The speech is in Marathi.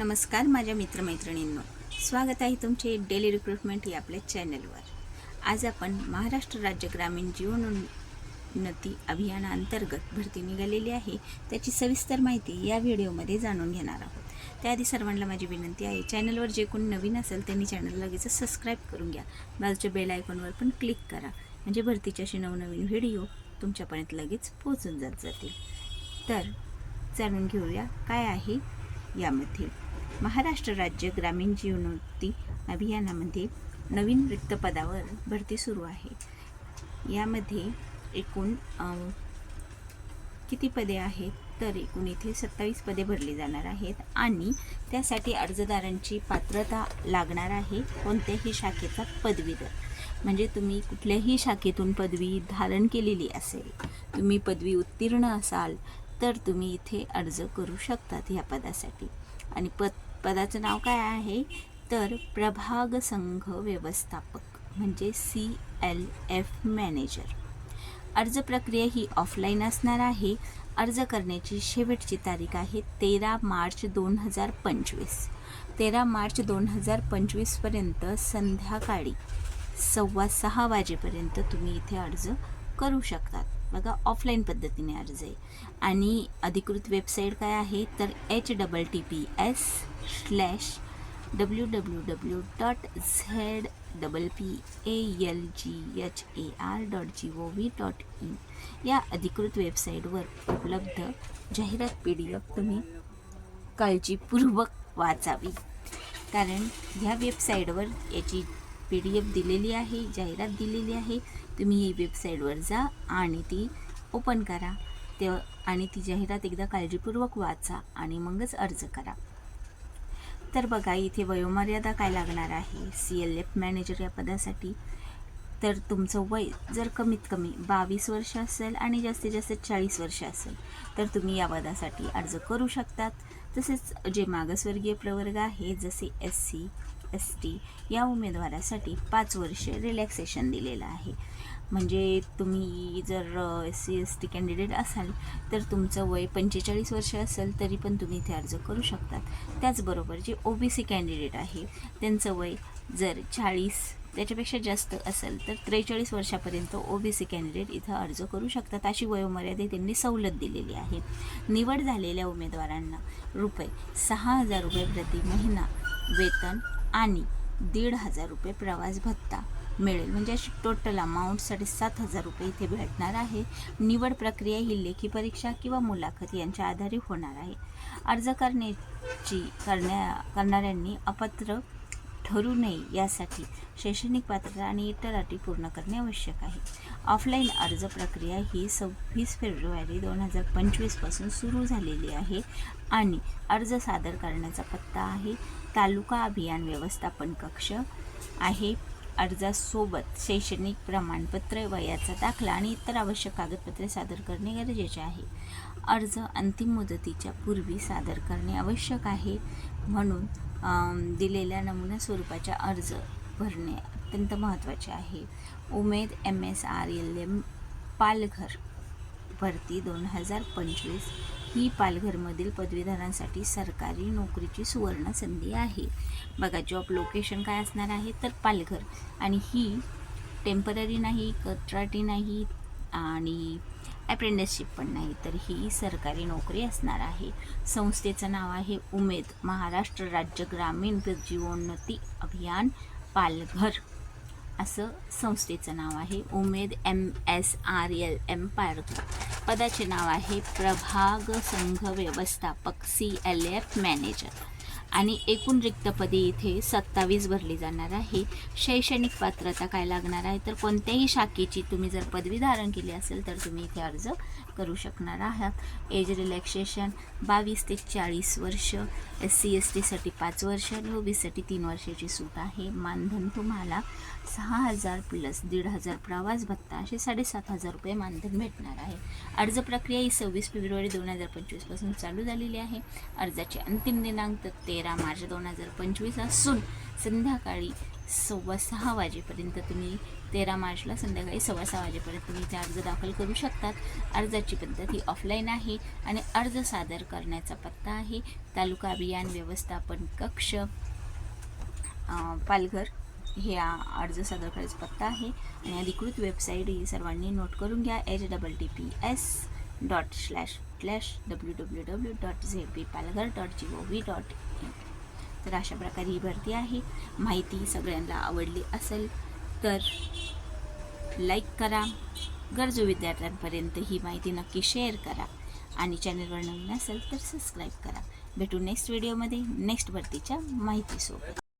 नमस्कार माझ्या मित्रमैत्रिणींनो. स्वागत आहे तुमचे डेली रिक्रुटमेंट या आपल्या चॅनलवर. आज आपण महाराष्ट्र राज्य ग्रामीण जीवनोन्नती अभियानाअंतर्गत भरती निघालेली आहे. त्याची सविस्तर माहिती या व्हिडिओमध्ये जाणून घेणार आहोत. त्याआधी सर्वांना माझी विनंती आहे चॅनलवर जे कोणी नवीन असेल त्यांनी चॅनल लगेच सबस्क्राईब करून घ्या. बाजूच्या बेल आयकॉनवर पण क्लिक करा. म्हणजे भरतीचे असे नवनवीन व्हिडिओ तुमच्यापर्यंत लगेच पोहोचून जात जातील. तर जाणून घेऊया काय आहे यामध्ये? महाराष्ट्र राज्य ग्रामीण जीवनोत्ती अभियानामध्ये नवीन रिक्तपदावर भरती सुरू आहे. यामध्ये एकूण किती पदे आहेत? तर एकूण इथे सत्तावीस पदे भरली जाणार आहेत आणि त्यासाठी अर्जदारांची पात्रता लागणार आहे कोणत्याही शाखेचा पदवीधर. म्हणजे तुम्ही कुठल्याही शाखेतून पदवी धारण केलेली असेल तुम्ही पदवी उत्तीर्ण असाल तर तुम्ही इथे अर्ज करू शकतात ह्या पदासाठी. आणि पद पदाचं नाव काय आहे? तर प्रभाग संघ व्यवस्थापक म्हणजे सी एल एफ मॅनेजर अर्ज प्रक्रिया ही ऑफलाईन असणार आहे. अर्ज करण्याची शेवटची तारीख आहे तेरा मार्च दोन हजार पंचवीस. तेरा मार्च दोन हजार पंचवीसपर्यंत संध्याकाळी सव्वा सहा वाजेपर्यंत तुम्ही इथे अर्ज करू शकतात. बघा ऑफलाईन पद्धतीने अर्ज आहे. आणि अधिकृत वेबसाईट काय आहे? तर H double T P S slash W W W dot Z double P A L G H A R dot G O V dot in या अधिकृत वेबसाईटवर उपलब्ध जाहिरात पी डी एफ तुम्ही काळजीपूर्वक वाचावी. कारण ह्या वेबसाईटवर याची पी डी एफ दिलेली आहे जाहिरात दिलेली आहे तुम्ही ही वेबसाईटवर जा आणि ती ओपन करा. ते आणि ती जाहिरात एकदा काळजीपूर्वक वाचा आणि मगच अर्ज करा. तर बघा इथे वयोमर्यादा काय लागणार आहे? सी एल एफ मॅनेजर या पदासाठी. तर तुमचं वय जर कमीत कमी बावीस वर्ष असेल आणि जास्तीत जास्त चाळीस वर्ष असेल तर तुम्ही या पदासाठी अर्ज करू शकतात. तसेच जे मागासवर्गीय प्रवर्ग आहे जसे एस सी एस टी या उमेदवारासाठी पाच वर्ष रिलॅक्सेशन दिलेलं आहे. म्हणजे तुम्ही जर S C S T candidate असाल तर तुमचं वय पंचेचाळीस वर्ष असेल तरी पण तुम्ही इथे अर्ज करू शकतात. त्याचबरोबर जे ओ बी सी कॅन्डिडेट आहे त्यांचं वय जर चाळीस त्याच्यापेक्षा जास्त असेल तर त्रेचाळीस वर्षापर्यंत ओ बी सी कॅन्डिडेट इथं अर्ज करू शकतात. अशी वयोमर्यादे त्यांनी सवलत दिलेली आहे. निवड झालेल्या उमेदवारांना रुपये सहा हजार रुपये प्रति महिना वेतन आणि दीड हजार रुपये प्रवास भत्ता मिळेल. म्हणजे अशी टोटल अमाऊंट साडेसात हजार रुपये इथे भेटणार आहे. निवड प्रक्रिया ही लेखी परीक्षा किंवा मुलाखत यांच्या आधारे होणार आहे. अर्ज करण्याची करण्या करणाऱ्यांनी अपात्र ठरू नये यासाठी शैक्षणिक पात्रता आणि इतर अटी पूर्ण करणे आवश्यक आहे. ऑफलाईन अर्ज प्रक्रिया ही सव्वीस फेब्रुवारी दोन हजार पंचवीसपासून सुरू झालेली आहे आणि अर्ज सादर करण्याचा पत्ता आहे. तालुका अभियान व्यवस्थापन कक्ष आहे. अर्जासोबत शैक्षणिक प्रमाणपत्र वयाचा दाखला आणि इतर आवश्यक कागदपत्रे सादर करणे गरजेचे आहे. अर्ज अंतिम मुदतीच्या पूर्वी सादर करणे आवश्यक आहे. म्हणून दिलेल्या नमुना स्वरूपाच्या अर्ज भरणे अत्यंत महत्त्वाचे आहे. Umed M S R L M Palghar भरती दोन हजार पंचवीस ही पालघरमधील पदवीधरांसाठी सरकारी नोकरीची सुवर्ण संधी आहे. बघा जॉब लोकेशन काय असणार आहे? तर पालघर. आणि ही टेंपररी नाही कंत्राटी नाही आणि अप्रेंटिसशिप पण नाही. तर ही सरकारी नोकरी असणार आहे. संस्थेचं नाव आहे उमेद. महाराष्ट्र राज्य ग्रामीण जीवोन्नती अभियान पालघर. असं संस्थेचं नाव आहे. Umed M S R L M पदाचे नाव आहे प्रभाग संघ व्यवस्थापक सी एल एफ मॅनेजर आणि एकूण रिक्त पदे इथे सत्तावीस भरली जाणार आहे शैक्षणिक पात्रता काय लागणार आहे? तर कोणत्याही शाखेची तुम्ही जर पदवी धारण केली असेल तर तुम्ही इथे अर्ज करू शकणार आहात. एज रिलॅक्सेशन बावीस ते चाळीस वर्ष एस सी एस टीसाठी पाच वर्ष आणि ओ तीन वर्षाची सूट आहे. मानधन तुम्हाला सहा हजार प्लस दीड हजार प्रवास भत्ता असे साडेसात हजार रुपये मानधन भेटणार आहे. अर्ज प्रक्रिया ही सव्वीस फेब्रुवारी दोन हजार पंचवीसपासून चालू झालेली आहे. अर्जाचे अंतिम दिनांक तेरा तेरा मार्च दोन हजार पंचवीस असून संध्याकाळी सव्वा सहा वाजेपर्यंत तुम्ही तेरा मार्चला संध्याकाळी सव्वा सहा वाजेपर्यंत तुम्ही इथे अर्ज दाखल करू शकतात. अर्जाची पद्धत ही ऑफलाईन आहे आणि अर्ज सादर करण्याचा पत्ता आहे. तालुका अभियान व्यवस्थापन कक्ष पालघर. हे अर्ज सादर करायचा पत्ता आहे. आणि अधिकृत वेबसाईट ही सर्वांनी नोट करून घ्या. H double T P S dot slash slash W W W dot Z P Palghar dot G O V dot in तर अशा प्रकारे ही भरती आहे. माहिती सगळ्यांना आवडली असेल तर लाईक करा. गरजू विद्यार्थ्यांपर्यंत ही माहिती नक्की शेअर करा. आणि चॅनलवर नवीन असेल तर सबस्क्राईब करा. भेटू नेक्स्ट व्हिडिओमध्ये नेक्स्ट भरतीच्या माहितीसोबत.